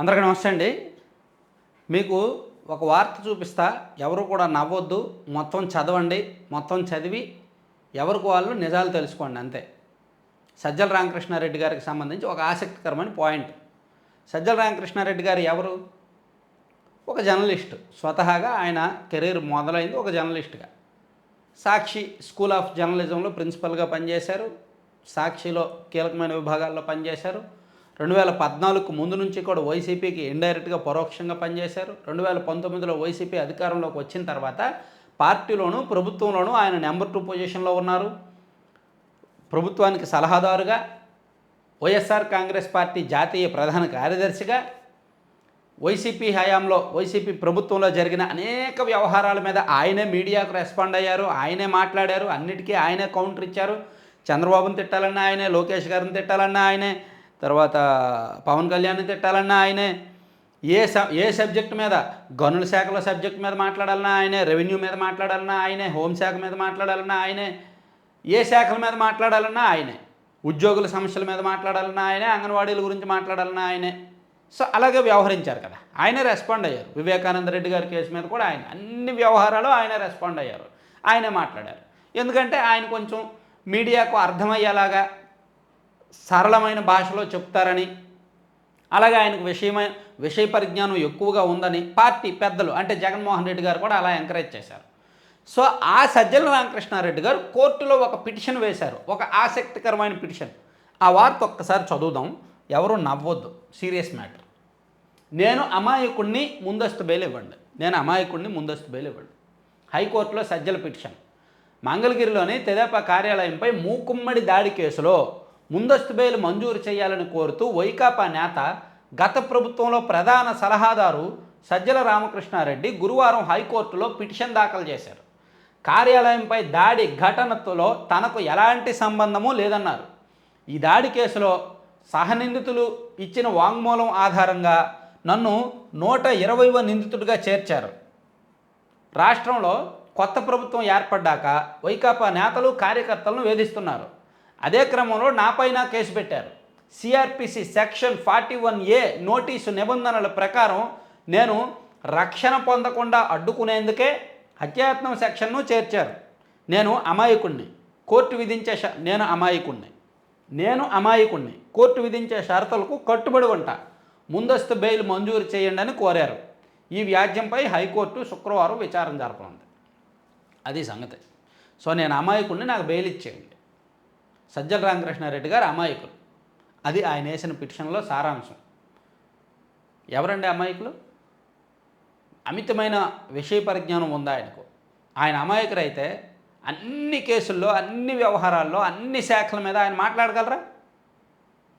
అందరికీ నమస్తే అండి. మీకు ఒక వార్త చూపిస్తా. ఎవరు కూడా నవ్వొద్దు. మొత్తం చదవండి. మొత్తం చదివి ఎవరికి వాళ్ళు నిజాలు తెలుసుకోండి అంతే. సజ్జల రామకృష్ణారెడ్డి గారికి సంబంధించి ఒక ఆసక్తికరమైన పాయింట్. సజ్జల రామకృష్ణారెడ్డి గారు ఎవరు? ఒక జర్నలిస్ట్. స్వతహాగా ఆయన కెరీర్ మొదలైంది ఒక జర్నలిస్ట్గా. సాక్షి స్కూల్ ఆఫ్ జర్నలిజంలో ప్రిన్సిపల్గా పనిచేశారు. సాక్షిలో కీలకమైన విభాగాల్లో పనిచేశారు. రెండు వేల పద్నాలుగు ముందు నుంచి కూడా వైసీపీకి ఇండైరెక్ట్గా పరోక్షంగా పనిచేశారు. రెండు వేల పంతొమ్మిదిలో వైసీపీ అధికారంలోకి వచ్చిన తర్వాత పార్టీలోనూ ప్రభుత్వంలోనూ ఆయన నెంబర్ టూ పొజిషన్లో ఉన్నారు. ప్రభుత్వానికి సలహాదారుగా వైఎస్ఆర్ కాంగ్రెస్ పార్టీ జాతీయ ప్రధాన కార్యదర్శిగా వైసీపీ హయాంలో వైసీపీ ప్రభుత్వంలో జరిగిన అనేక వ్యవహారాల మీద ఆయనే మీడియాకు రెస్పాండ్ అయ్యారు ఆయనే మాట్లాడారు అన్నిటికీ ఆయనే కౌంటర్ ఇచ్చారు. చంద్రబాబును తిట్టాలన్నా ఆయనే లోకేష్ గారిని తిట్టాలన్నా ఆయనే తర్వాత పవన్ కళ్యాణ్ని తిట్టాలన్నా ఆయనే. ఏ స ఏ సబ్జెక్ట్ మీద? గనుల శాఖలో సబ్జెక్ట్ మీద మాట్లాడాలన్నా ఆయనే. రెవెన్యూ మీద మాట్లాడాలన్నా ఆయనే. హోంశాఖ మీద మాట్లాడాలన్నా ఆయనే. ఏ శాఖల మీద మాట్లాడాలన్నా ఆయనే. ఉద్యోగుల సమస్యల మీద మాట్లాడాలన్నా ఆయనే. అంగన్వాడీల గురించి మాట్లాడాలన్నా ఆయనే. సో అలాగే వ్యవహరించారు కదా. ఆయనే రెస్పాండ్ అయ్యారు. వివేకానంద రెడ్డి గారి కేసు మీద కూడా ఆయన. అన్ని వ్యవహారాలు ఆయనే రెస్పాండ్ అయ్యారు. ఆయనే మాట్లాడారు. ఎందుకంటే ఆయన కొంచెం మీడియాకు అర్థమయ్యేలాగా సరళమైన భాషలో చెప్తారని అలాగే ఆయనకు విషయమైన విషయ పరిజ్ఞానం ఎక్కువగా ఉందని పార్టీ పెద్దలు అంటే జగన్మోహన్ రెడ్డి గారు కూడా అలా ఎంకరేజ్ చేశారు. సో ఆ సజ్జల రామకృష్ణారెడ్డి గారు కోర్టులో ఒక పిటిషన్ వేశారు. ఒక ఆసక్తికరమైన పిటిషన్. ఆ వార్త ఒక్కసారి చదువుదాం. ఎవరు నవ్వొద్దు. Serious matter. నేను అమాయకుడిని ముందస్తు బెయిల్ ఇవ్వండి. నేను అమాయకుడిని ముందస్తు బెయిల్ ఇవ్వండి. హైకోర్టులో సజ్జల పిటిషన్. మంగళగిరిలోని తెదేపా కార్యాలయంపై మూకుమ్మడి దాడి కేసులో ముందస్తు బెయిల్ మంజూరు చేయాలని కోరుతూ వైకాపా నేత గత ప్రభుత్వంలో ప్రధాన సలహాదారు సజ్జల రామకృష్ణారెడ్డి గురువారం హైకోర్టులో పిటిషన్ దాఖలు చేశారు. కార్యాలయంపై దాడి ఘటనతో తనకు ఎలాంటి సంబంధము లేదన్నారు. ఈ దాడి కేసులో సహనిందితులు ఇచ్చిన వాంగ్మూలం ఆధారంగా నన్ను నూట ఇరవైవ నిందితుడిగా చేర్చారు. రాష్ట్రంలో కొత్త ప్రభుత్వం ఏర్పడ్డాక వైకాపా నేతలు కార్యకర్తలను వేధిస్తున్నారు. అదే క్రమంలో నాపైన కేసు పెట్టారు. CRPC section forty one A notice నిబంధనల ప్రకారం నేను రక్షణ పొందకుండా అడ్డుకునేందుకే హత్యాయత్నం సెక్షన్ను చేర్చారు. నేను అమాయకుణ్ణి. కోర్టు విధించే ష- నేను అమాయకుణ్ణి. నేను అమాయకుణ్ణి. కోర్టు విధించే షరతులకు కట్టుబడి ఉంటా. ముందస్తు బెయిల్ మంజూరు చేయండి అని కోరారు. ఈ వ్యాజ్యంపై హైకోర్టు శుక్రవారం విచారణ జరపనుంది. అది సంగతి. సో నేను అమాయకుడిని నాకు బెయిల్ ఇచ్చేయండి. సజ్జల రామకృష్ణారెడ్డి గారు అమాయకులు. అది ఆయన వేసిన పిటిషన్లో సారాంశం. ఎవరండి అమాయకులు? అమితమైన విషయ పరిజ్ఞానం ఉందా ఆయనకు? ఆయన అమాయకుడైతే అన్ని కేసుల్లో అన్ని వ్యవహారాల్లో అన్ని శాఖల మీద ఆయన మాట్లాడగలరా?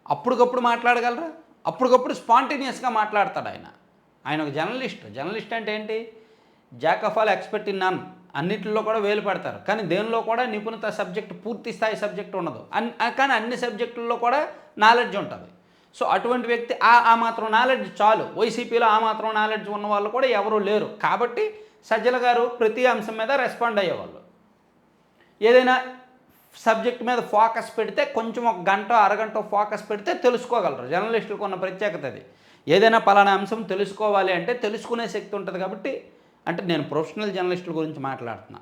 అప్పటికప్పుడు మాట్లాడగలరా? అప్పటికప్పుడు స్పాంటేనియస్గా మాట్లాడతాడు ఆయన. ఆయన ఒక జర్నలిస్ట్. జర్నలిస్ట్ అంటే ఏంటి? Jack of all expert in none. అన్నిటిలో కూడా వేలు పెడతారు. కానీ దేనిలో కూడా నిపుణత సబ్జెక్ట్ పూర్తి స్థాయి సబ్జెక్ట్ ఉండదు. అన్ కానీ అన్ని సబ్జెక్టుల్లో కూడా నాలెడ్జ్ ఉంటుంది. సో అటువంటి వ్యక్తి ఆ ఆ మాత్రం నాలెడ్జ్ చాలు. వైసీపీలో ఆ మాత్రం నాలెడ్జ్ ఉన్న వాళ్ళు కూడా ఎవరూ లేరు. కాబట్టి సజ్జల గారు ప్రతి అంశం మీద రెస్పాండ్ అయ్యేవాళ్ళు. ఏదైనా సబ్జెక్ట్ మీద ఫోకస్ పెడితే కొంచెం ఒక గంట అరగంట ఫోకస్ పెడితే తెలుసుకోగలరు. జర్నలిస్టులకు ఉన్న ప్రత్యేకత అది. ఏదైనా పలానా అంశం తెలుసుకోవాలి అంటే తెలుసుకునే శక్తి ఉంటుంది కాబట్టి అంటే నేను ప్రొఫెషనల్ జర్నలిస్టుల గురించి మాట్లాడుతున్నా.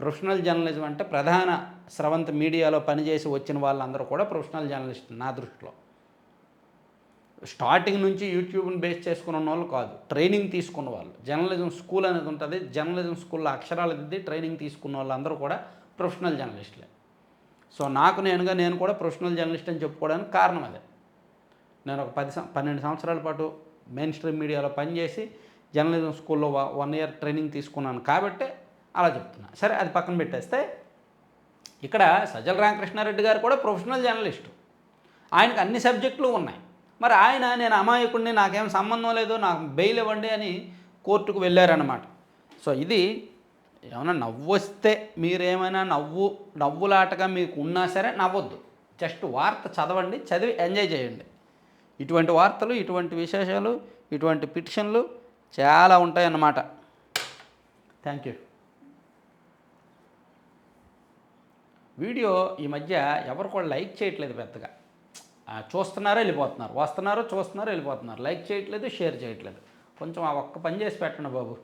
ప్రొఫెషనల్ జర్నలిజం అంటే ప్రధాన స్రవంత మీడియాలో పనిచేసి వచ్చిన వాళ్ళందరూ కూడా ప్రొఫెషనల్ జర్నలిస్ట్ నా దృష్టిలో. స్టార్టింగ్ నుంచి యూట్యూబ్ని బేస్ చేసుకున్న వాళ్ళు కాదు ట్రైనింగ్ తీసుకున్న వాళ్ళు. జర్నలిజం స్కూల్ అనేది ఉంటుంది. జర్నలిజం స్కూల్లో అక్షరాలు దిద్ది ట్రైనింగ్ తీసుకున్న వాళ్ళందరూ కూడా ప్రొఫెషనల్ జర్నలిస్టులే. సో నాకు నేనుగా నేను కూడా ప్రొఫెషనల్ జర్నలిస్ట్ అని చెప్పుకోవడానికి కారణం అదే. నేను ఒక పది పన్నెండు సంవత్సరాల పాటు మెయిన్ స్ట్రీమ్ మీడియాలో పనిచేసి జర్నలిజం స్కూల్లో వన్ ఇయర్ ట్రైనింగ్ తీసుకున్నాను కాబట్టి అలా చెప్తున్నా. సరే అది పక్కన పెట్టేస్తే ఇక్కడ సజ్జల రామకృష్ణారెడ్డి గారు కూడా ప్రొఫెషనల్ జర్నలిస్టు. ఆయనకు అన్ని సబ్జెక్టులు ఉన్నాయి. మరి ఆయన నేను అమాయకుడిని నాకేం సంబంధం లేదు నాకు బెయిల్ ఇవ్వండి అని కోర్టుకు వెళ్ళారనమాట సో ఇది ఏమైనా నవ్వు వస్తే మీరేమైనా నవ్వు నవ్వులాటగా మీకు ఉన్నా సరే నవ్వొద్దు. జస్ట్ వార్త చదవండి చదివి ఎంజాయ్ చేయండి. ఇటువంటి వార్తలు ఇటువంటి విశేషాలు ఇటువంటి పిటిషన్లు చాలా ఉంటాయన్నమాట. థ్యాంక్ యూ వీడియో ఈ మధ్య ఎవరు కూడా లైక్ చేయట్లేదు పెద్దగా. చూస్తున్నారు వెళ్ళిపోతున్నారు. వస్తున్నారు చూస్తున్నారు వెళ్ళిపోతున్నారు. లైక్ చేయట్లేదు షేర్ చేయట్లేదు. కొంచెం ఆ ఒక్క పని చేసి పెట్టండి బాబు.